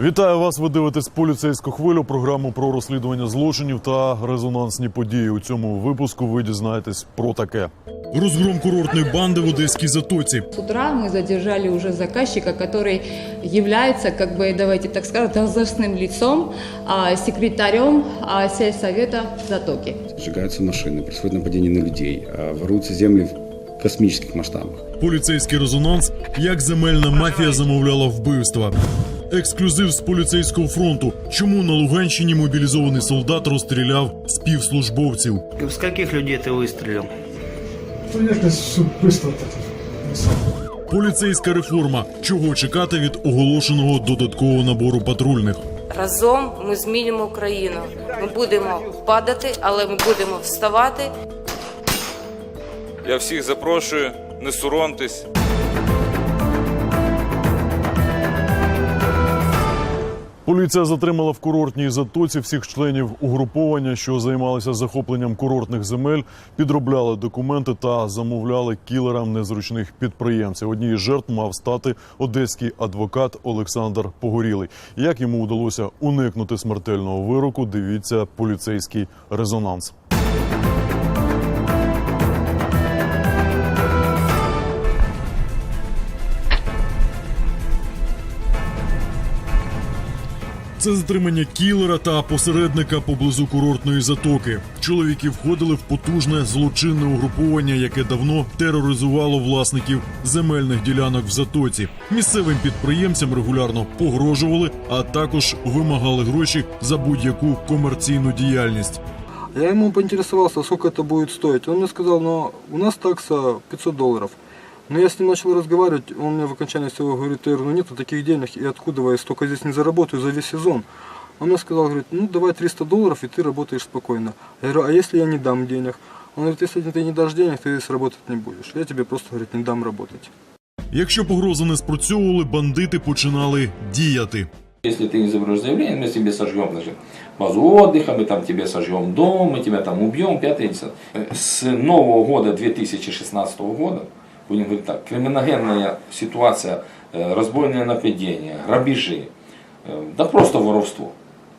Вітаю вас. Ви дивитесь поліцейську хвилю, програму про розслідування злочинів та резонансні події. У цьому випуску ви дізнаєтесь про таке. Розгром курортної банди в Одеській затоці. С утра мы задержали уже заказчика, который является, как бы, давайте так скажем, должностным лицом, а, секретарем а, сельсовета Затоки. Сжигаются машины, происходит нападение на людей, а воруются земли в космических масштабах. Поліцейський резонанс. Як земельна мафія замовляла вбивства. Ексклюзив з поліцейського фронту. Чому на Луганщині мобілізований солдат розстріляв співслужбовців? И в скольких людей ты выстрелил? Ну, якось все быстро так. не сам. Поліцейська реформа. Чого чекати від оголошеного додаткового набору патрульних? Разом ми змінимо Україну. Ми будемо падати, але ми будемо вставати. Я всіх запрошую, не соромтесь. Поліція затримала в курортній затоці всіх членів угруповання, що займалися захопленням курортних земель, підробляли документи та замовляли кілерам незручних підприємців. Однією з жертв мав стати одеський адвокат Олександр Погорілий. Як йому вдалося уникнути смертельного вироку? Дивіться поліцейський резонанс. Це затримання кілера та посередника поблизу курортної затоки. Чоловіки входили в потужне злочинне угруповання, яке давно тероризувало власників земельних ділянок в затоці. Місцевим підприємцям регулярно погрожували, а також вимагали гроші за будь-яку комерційну діяльність. Я ему поинтересовался, сколько это будет стоить. Он мне сказал, ну, у нас такса 500 долларов. Но я с ним начал разговаривать, он мне в окончании всего говорит, Ир, ну нету таких денег, и откуда я столько здесь не заработаю за весь сезон. Он мне сказал, говорит, ну давай 300 долларов, и ты работаешь спокойно. Я говорю, а если я не дам денег? Он говорит, если ты не дашь денег, ты здесь работать не будешь. Я тебе просто, говорит, не дам работать. Якщо погрози не спрацьовували, бандити починали діяти. Если ты не заберешь заявление, мы тебе сожжем значит, базу отдыха, мы там тебе сожжем дом, мы тебя там убьем, пятое, С нового года, 2016 года, будем говорить так, криминогенная ситуация, э, разбойные нападения, грабежи, э, да просто воровство,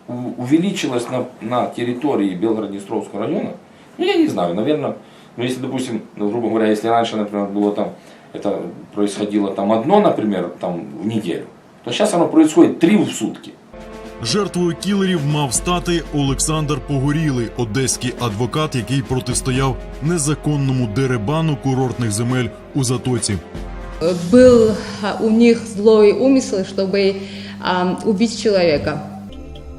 увеличилось на, на территории Белгород-Днестровского района, ну я не знаю, наверное, ну если, допустим, ну, грубо говоря, если раньше, например, было там, это происходило там одно, например, там в неделю, то сейчас оно происходит три в сутки. Жертвою кілерів мав стати Олександр Погорілий, одеський адвокат, який протистояв незаконному деребану курортних земель у затоці. Э, Был а, у них злой умысел, чтобы а, убить человека.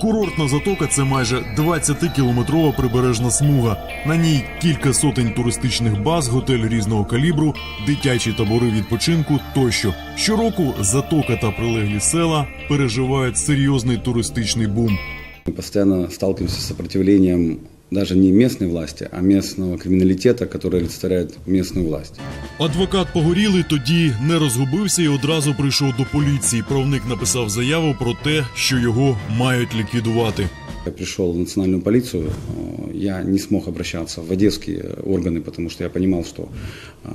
Курортна затока це майже 20-кілометрова прибережна смуга. На ній кілька сотень туристичних баз, готель різного калібру, дитячі табори відпочинку тощо. Щороку затока та прилеглі села переживають серйозний туристичний бум. Постійно постоянно з с сопротивлением даже не местной власти, а местного криминалитета, который олицетворяет местную власть. Адвокат Погорілий тоді не розгубився і одразу прийшов до поліції. Правник написав заяву про те, що його мають ліквідувати. Я пришел в национальную полицию, э, я не смог обращаться в одесские органы, потому что я понимал, что э,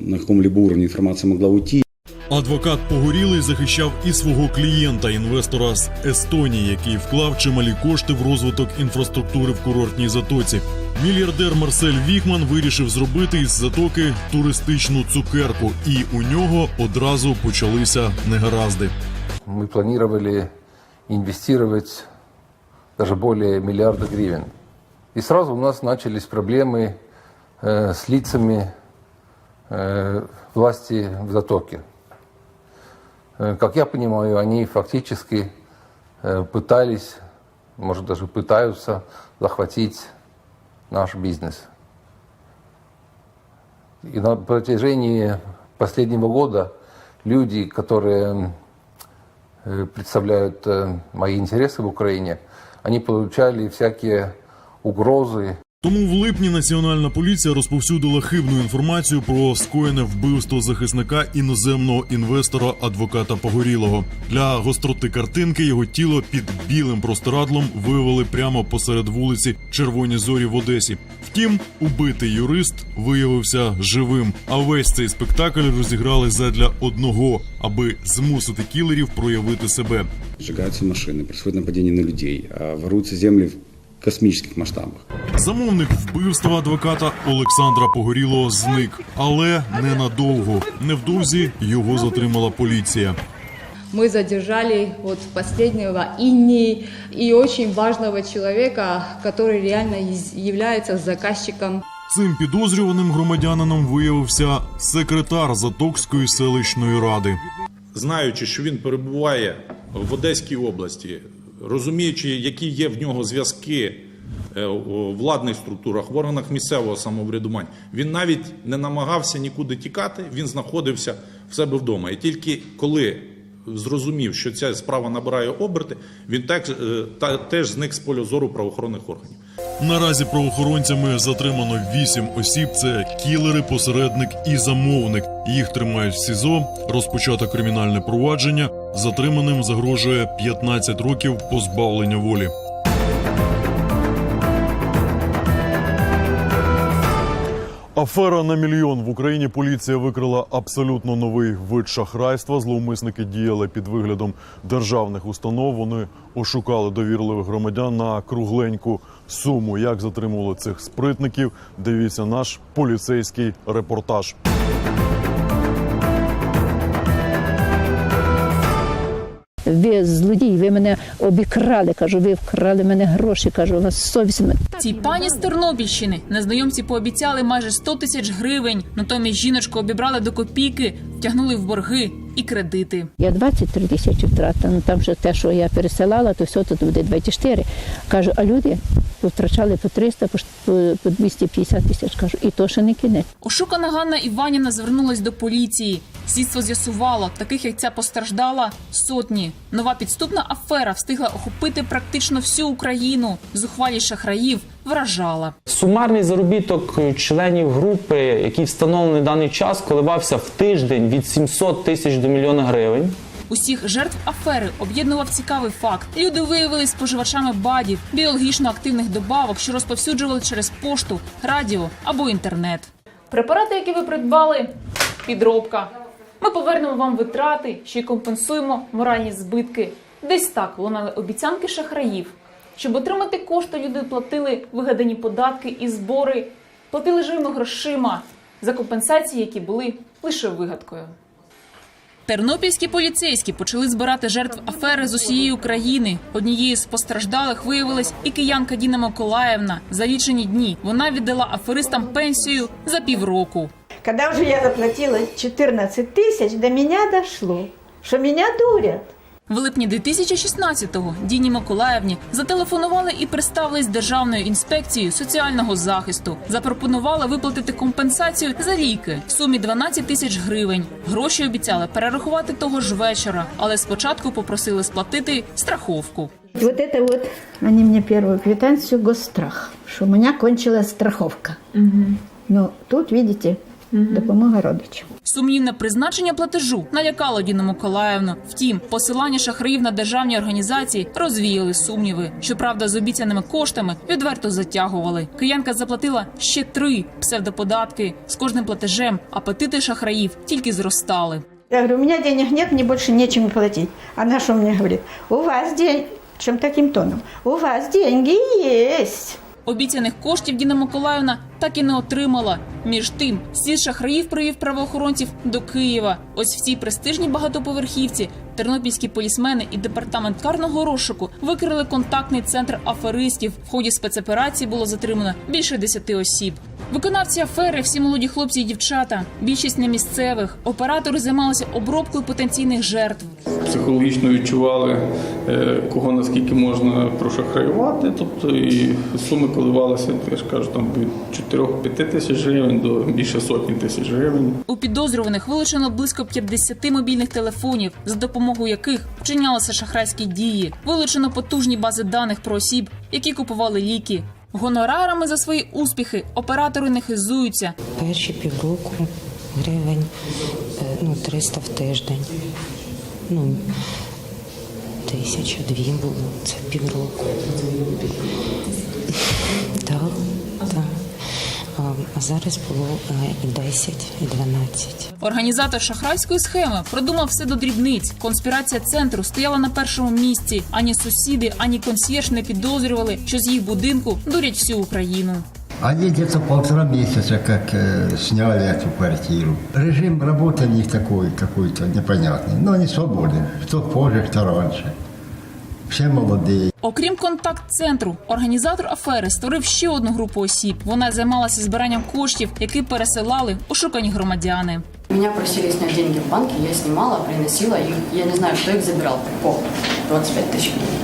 на каком-либо уровне информация могла уйти, Адвокат Погорілий захищав і свого клієнта, інвестора з Естонії, який вклав чималі кошти в розвиток інфраструктури в курортній затоці. Мільярдер Марсель Віхман вирішив зробити із затоки туристичну цукерку, і у нього одразу почалися негаразди. мы планировали инвестировать даже более миллиарда гривен. И сразу у нас начались проблемы э, с лицами э, власти в Затоке. Э, как я понимаю, они фактически э, пытались, может даже пытаются захватить наш бизнес. И на протяжении последнего года люди, которые э, представляют мои интересы в Украине, они получали всякие угрозы, Тому в липні національна поліція розповсюдила хибну інформацію про скоєне вбивство захисника іноземного інвестора адвоката Погорілого. Для гостроти картинки його тіло під білим простирадлом виявили прямо посеред вулиці Червоні зорі в Одесі. Втім, убитий юрист виявився живим. А весь цей спектакль розіграли задля одного, аби змусити кілерів проявити себе. Сжигаются машины, происходит нападение на людей, а воруются космических масштабах. Замовник вбивства адвоката Олександра Погорілого зник, але ненадовго. Невдовзі його затримала поліція. Мы задержали вот последнего и не и очень важного человека, который реально является заказчиком Цим підозрюваним громадянином виявився секретар Затокської селищної ради. знаючи, що він перебуває в Одеській області, розуміючи, які є в нього зв'язки е, у владних структурах, в органах місцевого самоврядування, він навіть не намагався нікуди тікати, він знаходився в себе вдома. І тільки коли зрозумів, що ця справа набирає оберти, він так, е, та, теж зник з поля зору правоохоронних органів. Наразі правоохоронцями затримано вісім осіб. Це кілери, посередник і замовник. Їх тримають в СІЗО. Розпочато кримінальне провадження. Затриманим загрожує 15 років позбавлення волі. Афера на мільйон в Україні поліція викрила абсолютно новий вид шахрайства. Зловмисники діяли під виглядом державних установ. Вони ошукали довірливих громадян на кругленьку суму. Як затримували цих спритників? Дивіться наш поліцейський репортаж. Ви злодії, ви мене обікрали. Кажу, ви вкрали мене гроші. Кажу, у вас совість. Цій пані з Тернопільщини незнайомці пообіцяли майже 100 тисяч гривень. Натомість жіночку обібрали до копійки, втягнули в борги і кредити. Я 23 тисячі втратила. Ну там вже те, що я пересилала, то все тут буде 24. Кажу, а люди втрачали по 300, по ш- по по 250 тисяч. Кажу, і то ще не кінець. Ошукана Ганна Іванівна звернулась до поліції. Слідство з'ясувало, таких як ця постраждала сотні. Нова підступна афера встигла охопити практично всю Україну. Зухвалість шахраїв вражала. Сумарний заробіток членів групи, який встановлений в даний час, коливався в тиждень від 700 тисяч до мільйона гривень. Усіх жертв афери об'єднував цікавий факт. Люди виявилися споживачами бадів, біологічно активних добавок, що розповсюджували через пошту, радіо або інтернет. Препарати, які ви придбали, підробка. Ми повернемо вам витрати, ще й компенсуємо моральні збитки. Десь так лунали обіцянки шахраїв. Щоб отримати кошти, люди платили вигадані податки і збори, платили живими грошима за компенсації, які були лише вигадкою. Тернопільські поліцейські почали збирати жертв афери з усієї України. Однією з постраждалих виявилась і киянка Діна Миколаївна. За лічені дні вона віддала аферистам пенсію за півроку. Коли вже я заплатила 14 тисяч, до мене дійшло, що мене дурять. В липні 2016-го Діні Миколаївні зателефонували і представились Державною інспекцією соціального захисту. Запропонували виплатити компенсацію за ліки в сумі 12 тисяч гривень. Гроші обіцяли перерахувати того ж вечора, але спочатку попросили сплатити страховку. Вот это вот, они мне первую квитанцию гострах, что у меня кончилась страховка. Ну, тут, видите, допомога родичам. Сумнівне призначення платежу налякало Діну Миколаївну. Втім, посилання шахраїв на державні організації розвіяли сумніви. Щоправда, з обіцяними коштами відверто затягували. Киянка заплатила ще три псевдоподатки. З кожним платежем апетити шахраїв тільки зростали. Я говорю, у меня денег нет, мне больше нечем платить. Она что мне говорит? У вас деньги, чем таким тоном? У вас деньги есть. Обіцяних коштів Діна Миколаївна так і не отримала. Між тим, слід шахраїв привів правоохоронців до Києва. Ось в цій престижній багатоповерхівці тернопільські полісмени і департамент карного розшуку викрили контактний центр аферистів. В ході спецоперації було затримано більше десяти осіб. Виконавці афери всі молоді хлопці і дівчата. Більшість не місцевих. Оператори займалися обробкою потенційних жертв. Психологічно відчували, е, кого наскільки можна прошахраювати. Тобто і суми коливалися, я ж кажу, там від 4-5 тисяч гривень до більше сотні тисяч гривень. У підозрюваних вилучено близько 50 мобільних телефонів, за допомогою яких вчинялися шахрайські дії. Вилучено потужні бази даних про осіб, які купували ліки. Гонорарами за свої успіхи оператори не хизуються. Перші півроку гривень е, ну, 300 в тиждень. Ну, тисяча дві було. Це півроку. Так, так А, а зараз було е, і 10, і 12. Організатор шахрайської схеми продумав все до дрібниць. Конспірація центру стояла на першому місці. Ані сусіди, ані консьєрж не підозрювали, що з їх будинку дурять всю Україну. Они где-то полтора месяца как э, сняли эту квартиру. Режим работы у них такой какой-то непонятный. Но они свободны. Кто позже, кто раньше. Все молодые. Окрім контакт-центру, організатор афери створив ще одну групу осіб. Вона займалася збиранням коштів, які пересилали ошукані громадяни. Меня просили снять деньги в банке, я снимала, приносила их. Я не знаю, кто их забирал. По 25 тысяч гривен.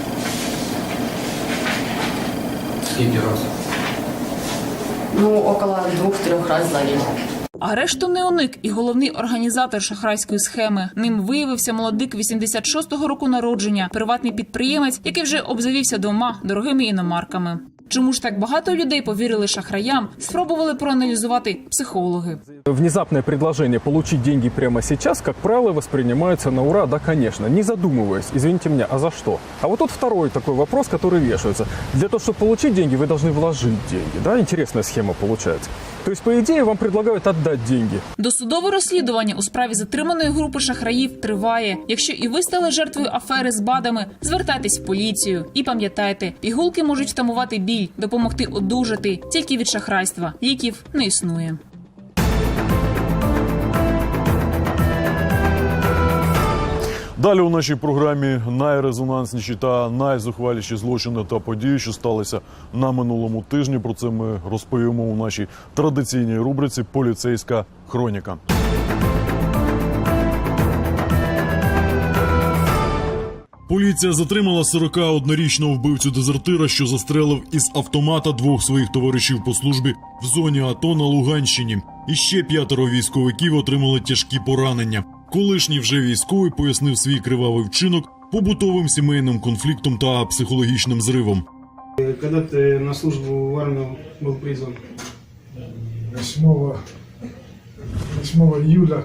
Скільки раз? Ну, около двух-трех раз за день. Арешту не уник і головний організатор шахрайської схеми. Ним виявився молодик 86-го року народження, приватний підприємець, який вже обзавівся дома дорогими іномарками. Чому ж так багато людей повірили шахраям? Спробували проаналізувати психологи. Внезапное предложение получить деньги прямо сейчас, как правило, воспринимается на ура, да, конечно, не задумываясь, извините меня, а за что? А вот тут второй такой вопрос, который вешается. Для того, чтобы получить деньги, вы должны вложить деньги, да, интересная схема получается. То есть, по идее, вам предлагают отдать деньги. Досудове розслідування у справі затриманої групи шахраїв триває. Якщо і ви стали жертвою афери з БАДами, звертайтесь в поліцію. І пам'ятайте, пігулки можуть втамувати біль, допомогти одужати тільки від шахрайства. Ліків не існує. Далі у нашій програмі найрезонансніші та найзухваліші злочини та події, що сталися на минулому тижні. Про це ми розповімо у нашій традиційній рубриці Поліцейська хроніка. Поліція затримала 41-річного вбивцю дезертира, що застрелив із автомата двох своїх товаришів по службі в зоні АТО на Луганщині. І ще п'ятеро військовиків отримали тяжкі поранення. Колишній вже військовий пояснив свій кривавий вчинок побутовим сімейним конфліктом та психологічним зривом. Когда ты на службу в армию был призван? 8, 8 июля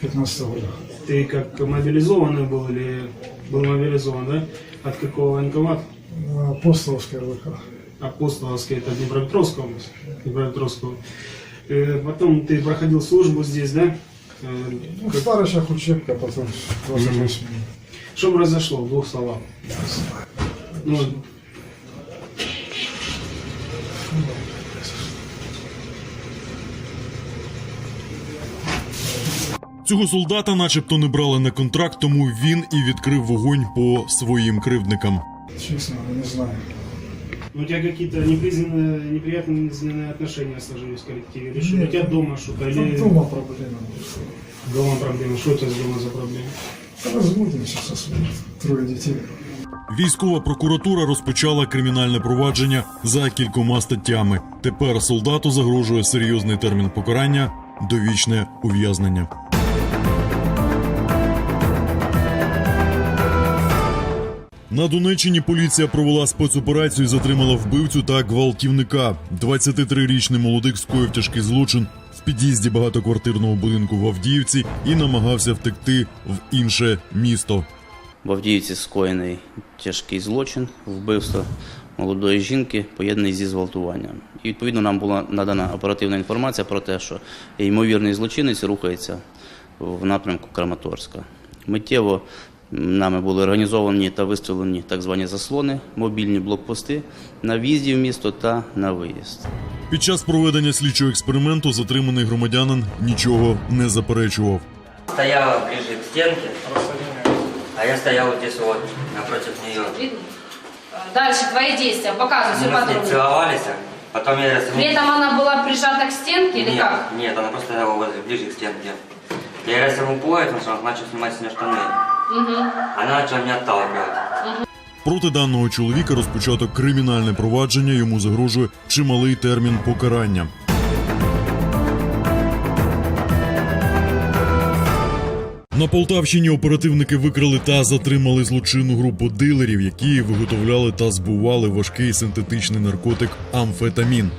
15 года. Ты как мобилизованный был или был мобилизован, да? От какого военкомата? Апостоловская РВК. Апостоловский, это Днепропетровская область. Днепропетровская. Э, Потом ты проходил службу здесь, да? Ну, в Старощах учебка, потом 28. Что произошло в двух словах? Ну, Цього солдата, начебто, не брали на контракт, тому він і відкрив вогонь по своїм кривдникам. Честно, не знаю. у тебя какие-то непризнанные, неприятные отношения сложились в коллективе? Или что у Нет. тебя дома что-то? Там Или дома проблема. дома проблемы? Что у тебя с дома за проблемы? Разводимся со своими трое детей. Військова прокуратура розпочала кримінальне провадження за кількома статтями. Тепер солдату загрожує серйозний термін покарання довічне ув'язнення. На Донеччині поліція провела спецоперацію і затримала вбивцю та гвалтівника. 23-річний молодик скоїв тяжкий злочин в під'їзді багатоквартирного будинку в Авдіївці і намагався втекти в інше місто. В Авдіївці скоєний тяжкий злочин, вбивство молодої жінки, поєднаний зі зґвалтуванням. І відповідно нам була надана оперативна інформація про те, що ймовірний злочинець рухається в напрямку Краматорська. Миттєво нами були організовані та виставлені так звані заслони, мобільні блокпости на в'їзді в місто та на виїзд. Під час проведення слідчого експерименту затриманий громадянин нічого не заперечував. Стояла ближе к стенке, а я стоял вот здесь вот, напротив нее. Дальше твои действия, показывай все Мы с ней подробно. целовались, потом я При этом она была прижата к стенке или нет, как? нет, она просто стояла возле, ближе к стенке. Я расстегнул пояс, он начал снимать с нее штаны. Она начала меня отталкивать. Проти даного чоловіка розпочато кримінальне провадження. Йому загрожує чималий термін покарання. На Полтавщині оперативники викрили та затримали злочинну групу дилерів, які виготовляли та збували важкий синтетичний наркотик амфетамін.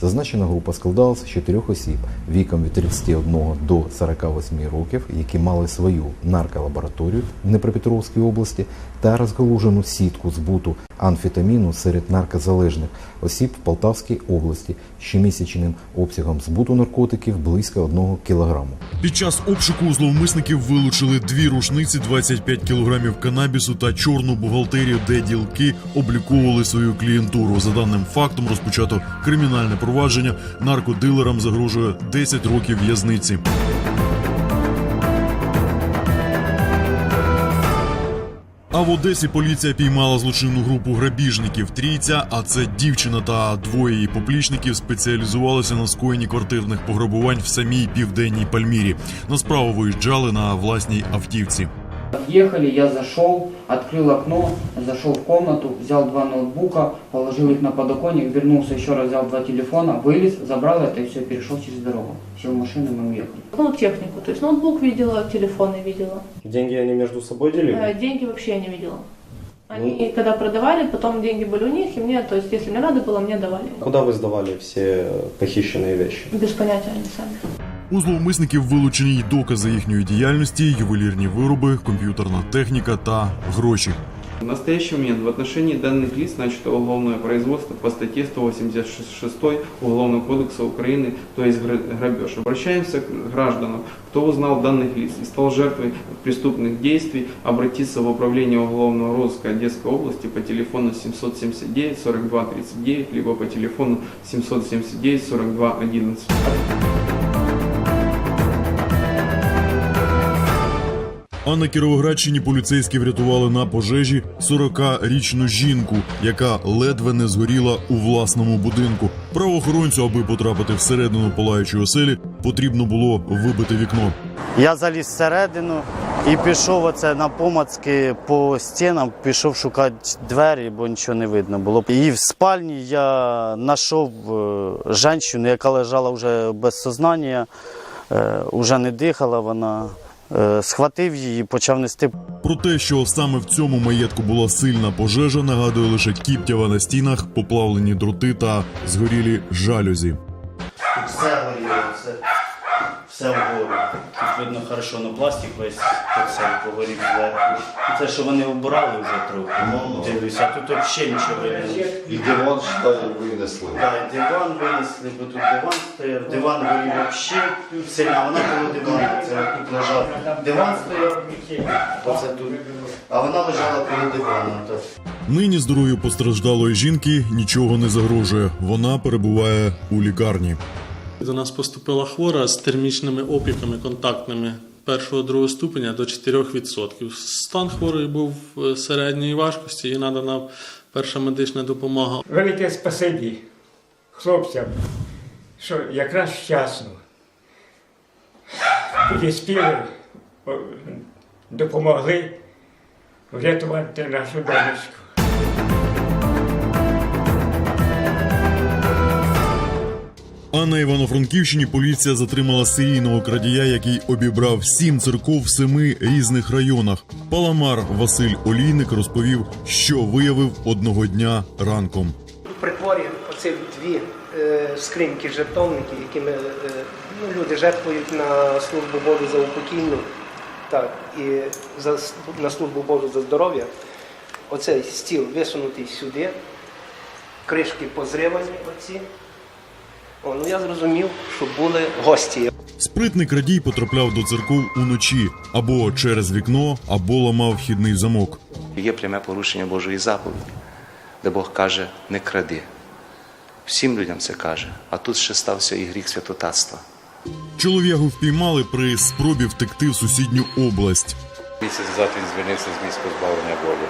Зазначена група складалася з чотирьох осіб віком від 31 до 48 років, які мали свою нарколабораторію в Дніпропетровській області та розгалужену сітку збуту амфетаміну серед наркозалежних осіб в Полтавській області щомісячним обсягом збуту наркотиків близько 1 кілограму. Під час обшуку у зловмисників вилучили дві рушниці, 25 кілограмів канабісу та чорну бухгалтерію, де ділки обліковували свою клієнтуру. За даним фактом розпочато кримінальне провадження. Наркодилерам загрожує 10 років в'язниці. А в Одесі поліція піймала злочинну групу грабіжників трійця. А це дівчина та двоє її поплічників спеціалізувалися на скоєнні квартирних пограбувань в самій південній Пальмірі. На справу виїжджали на власній автівці. Подъехали, я зашел, открыл окно, зашел в комнату, взял два ноутбука, положил их на подоконник, вернулся еще раз, взял два телефона, вылез, забрал это и все, перешел через дорогу. Сел в машину, мы уехали. Ну, технику, то есть ноутбук видела, телефоны видела. Деньги они между собой делили? Э, Деньги вообще я не видела. Они когда продавали, потом деньги были у них, и мне, то есть если мне надо было, мне давали. Куда вы сдавали все похищенные вещи? Без понятия они сами. У зловмисників вилучені й докази їхньої діяльності, ювелірні вироби, комп'ютерна техніка та гроші. В настоящий момент в отношении данных лиц начато уголовное производство по статье 186 Уголовного кодекса Украины, то есть гра- грабеж. Обращаемся к гражданам, кто узнал данных лиц и стал жертвой преступных действий, обратиться в управление уголовного розыска Одесской области по телефону 779 42 39, либо по телефону 779 42 11. А на Кіровоградщині поліцейські врятували на пожежі 40-річну жінку, яка ледве не згоріла у власному будинку. Правоохоронцю, аби потрапити всередину палаючої оселі, потрібно було вибити вікно. Я заліз всередину і пішов оце на помацки по стінам, пішов шукати двері, бо нічого не видно було. І в спальні я знайшов е, жінку, яка лежала вже без сознання, е, вже не дихала вона. Е, Схватив її, почав нести Про те, що саме в цьому маєтку була сильна пожежа, нагадує лише кіптява на стінах, поплавлені дроти та згорілі жалюзі. Все вгору. Тут видно хорошо, на пластик весь оцей погорів зверху. Це що вони обирали вже трохи. Дивлюся, а тут взагалі нічого видно. І диван считаю, винесли. Так, диван винесли, бо тут диван стояв. Диван горів взагалі сильно, а вона коло дивана. Це тут лежав. Диван стояв, оце тут. А вона лежала коло дивана. Так. Нині здоров'ю постраждалої жінки нічого не загрожує. Вона перебуває у лікарні. До нас поступила хвора з термічними опіками контактними першого другого ступеня до 4%. Стан хворої був е, середньої важкості і надана перша медична допомога. Велике спасибі хлопцям, що якраз вчасно підіспіли, допомогли врятувати нашу донечку. А на Івано-Франківщині поліція затримала серійного крадія, який обібрав сім церков в семи різних районах. Паламар Василь Олійник розповів, що виявив одного дня ранком. В притворі оці дві е, скриньки, жертовники, якими е, ну, люди жертвують на службу Божу за упокійну, так, і за, на службу Божу за здоров'я. Оцей стіл висунутий сюди, кришки позривані оці. О, ну я зрозумів, що були гості. Спритний крадій потрапляв до церков уночі або через вікно, або ламав вхідний замок. Є пряме порушення Божої заповіді, де Бог каже, не кради. Всім людям це каже, а тут ще стався і гріх святотатства. Чолов'ягу впіймали при спробі втекти в сусідню область. Місяць назад він звільнився з місць позбавлення волі.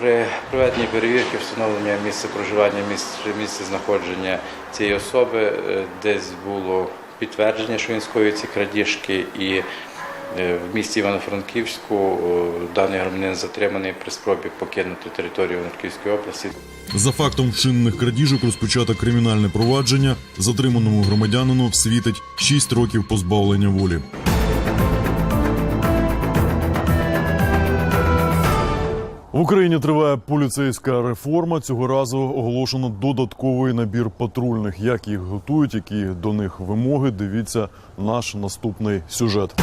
При проведенні перевірки встановлення місця проживання, місце, місце знаходження цієї особи е, десь було підтвердження, що він скоює ці крадіжки, і е, в місті Івано-Франківську е, даний громадянин затриманий при спробі покинути територію Івано-Франківської області. За фактом вчинених крадіжок розпочато кримінальне провадження. Затриманому громадянину світить 6 років позбавлення волі. В Україні триває поліцейська реформа. Цього разу оголошено додатковий набір патрульних. Як їх готують, які до них вимоги. Дивіться наш наступний сюжет.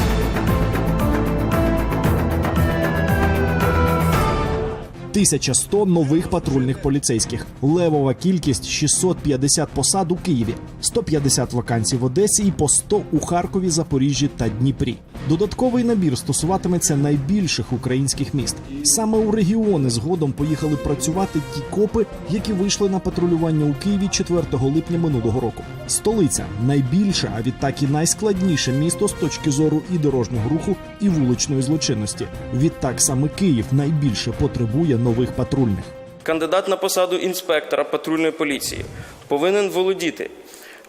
Тисяча сто нових патрульних поліцейських. Левова кількість 650 посад у Києві, 150 вакансій в Одесі і по 100 у Харкові, Запоріжжі та Дніпрі. Додатковий набір стосуватиметься найбільших українських міст. Саме у регіони згодом поїхали працювати ті копи, які вийшли на патрулювання у Києві 4 липня минулого року. Столиця найбільше, а відтак і найскладніше місто з точки зору і дорожнього руху, і вуличної злочинності. Відтак саме Київ найбільше потребує нових патрульних. Кандидат на посаду інспектора патрульної поліції повинен володіти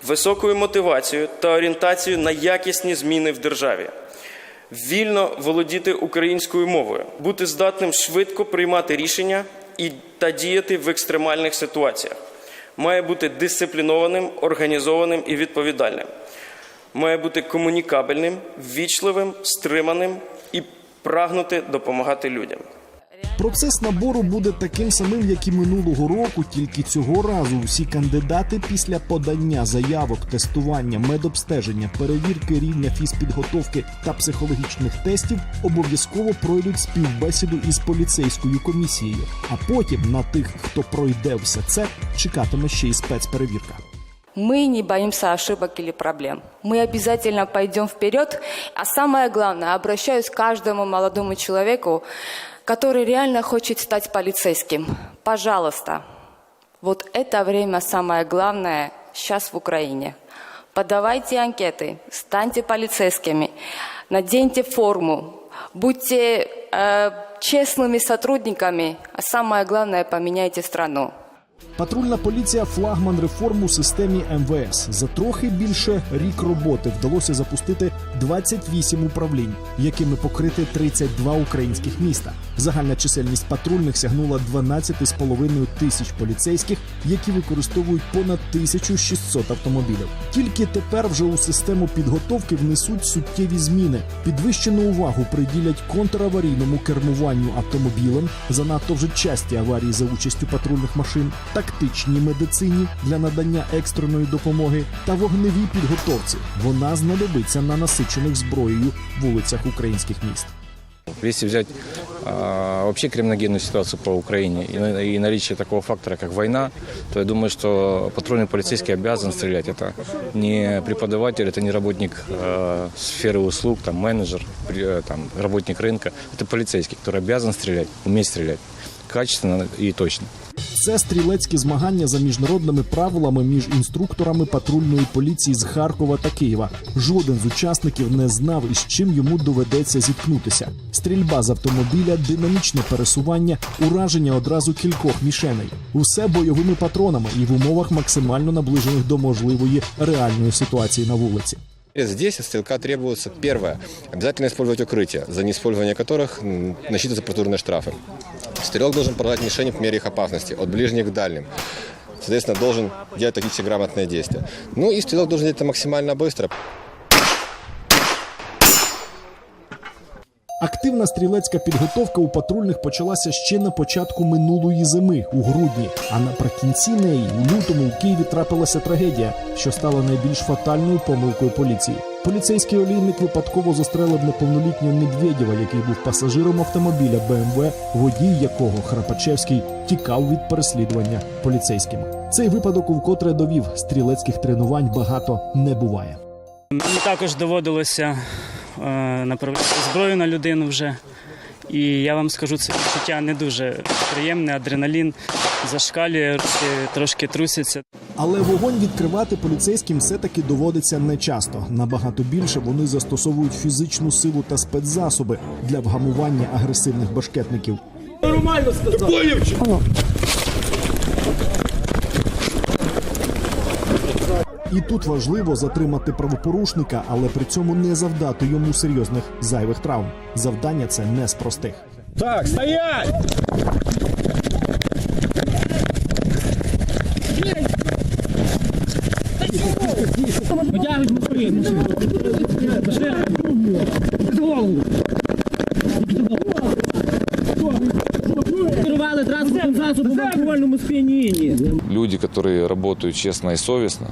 високою мотивацією та орієнтацією на якісні зміни в державі, вільно володіти українською мовою, бути здатним швидко приймати рішення і та діяти в екстремальних ситуаціях. Має бути дисциплінованим, організованим і відповідальним. Має бути комунікабельним, ввічливим, стриманим і прагнути допомагати людям. Процес набору буде таким самим, як і минулого року, тільки цього разу всі кандидати після подання заявок, тестування, медобстеження, перевірки рівня фізпідготовки та психологічних тестів обов'язково пройдуть співбесіду із поліцейською комісією. А потім на тих, хто пройде все це, чекатиме ще й спецперевірка. Мы не боимся ошибок или проблем. Мы обязательно пойдем вперед. А самое главное, обращаюсь к каждому молодому человеку, который реально хочет стать полицейским. Пожалуйста, вот это время самое главное сейчас в Украине. Подавайте анкеты, станьте полицейскими, наденьте форму, будьте э, честными сотрудниками, а самое главное, поменяйте страну. Патрульна поліція флагман реформ у системі МВС. За трохи більше рік роботи вдалося запустити 28 управлінь, якими покрити 32 українських міста. Загальна чисельність патрульних сягнула 12,5 тисяч поліцейських, які використовують понад 1600 автомобілів. Тільки тепер вже у систему підготовки внесуть суттєві зміни. Підвищену увагу приділять контраварійному кермуванню автомобілем, занадто вже часті аварії за участю патрульних машин, тактичній медицині для надання екстреної допомоги та вогневій підготовці. Вона знадобиться на насичених зброєю вулицях українських міст. Если взять а, вообще криминогенную ситуацию по Украине и, на- и наличие такого фактора, как война, то я думаю, что патрульный полицейский обязан стрелять. Это не преподаватель, это не работник э, сферы услуг, там, менеджер, при- э, там, работник рынка. Это полицейский, который обязан стрелять, уметь стрелять качественно и точно. Це стрілецькі змагання за міжнародними правилами між інструкторами патрульної поліції з Харкова та Києва. Жоден з учасників не знав, із чим йому доведеться зіткнутися. Стрільба з автомобіля, динамічне пересування, ураження одразу кількох мішеней. Усе бойовими патронами і в умовах максимально наближених до можливої реальної ситуації на вулиці. Здесь от стрелка требуется первое. Обязательно использовать укрытия, за неиспользование которых м, насчитываются процедурные штрафы. Стрелок должен поражать мишени по мере их опасности, от ближних к дальним. Соответственно, должен делать тактически грамотные действия. Ну и стрелок должен делать это максимально быстро. Активна стрілецька підготовка у патрульних почалася ще на початку минулої зими у грудні. А наприкінці неї у лютому у Києві трапилася трагедія, що стала найбільш фатальною помилкою поліції. Поліцейський олійник випадково застрелив неповнолітнього Медведєва, який був пасажиром автомобіля БМВ, водій якого Храпачевський тікав від переслідування поліцейськими. Цей випадок вкотре довів стрілецьких тренувань багато не буває. Мені також доводилося е, направляти зброю на людину вже. І я вам скажу, це відчуття не дуже приємне, адреналін зашкалює, руки трошки трусяться. Але вогонь відкривати поліцейським все-таки доводиться не часто. Набагато більше вони застосовують фізичну силу та спецзасоби для вгамування агресивних башкетників. Нормально сказав. І тут важливо затримати правопорушника, але при цьому не завдати йому серйозних зайвих травм. Завдання це не з простих. Так, стоять! Люди, которые работают честно и совестно,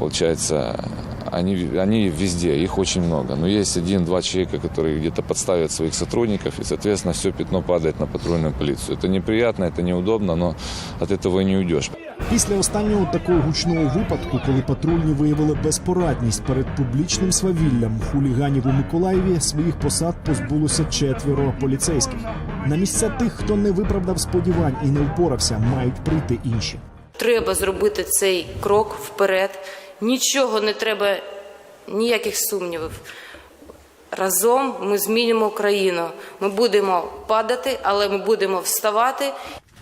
получается, они, они везде, их очень много. Но есть один-два человека, которые где-то подставят своих сотрудников, и, соответственно, все пятно падает на патрульную полицию. Это неприятно, это неудобно, но от этого и не уйдешь. Після останнього такого гучного випадку, коли патрульні виявили безпорадність перед публічним свавіллям хуліганів у Миколаєві, своїх посад позбулося четверо поліцейських. На місця тих, хто не виправдав сподівань і не впорався, мають прийти інші. Треба зробити цей крок вперед. Нічого не треба, ніяких сумнівів. Разом ми змінимо Україну. Ми будемо падати, але ми будемо вставати.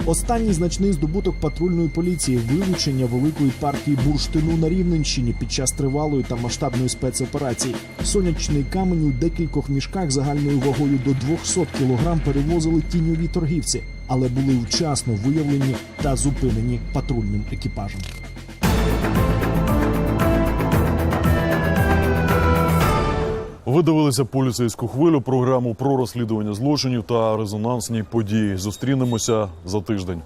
Останній значний здобуток патрульної поліції вилучення великої партії бурштину на Рівненщині під час тривалої та масштабної спецоперації. Сонячний камень у декількох мішках загальною вагою до 200 кілограм перевозили тіньові торгівці, але були вчасно виявлені та зупинені патрульним екіпажем. Ви дивилися поліцейську хвилю, програму про розслідування злочинів та резонансні події. Зустрінемося за тиждень.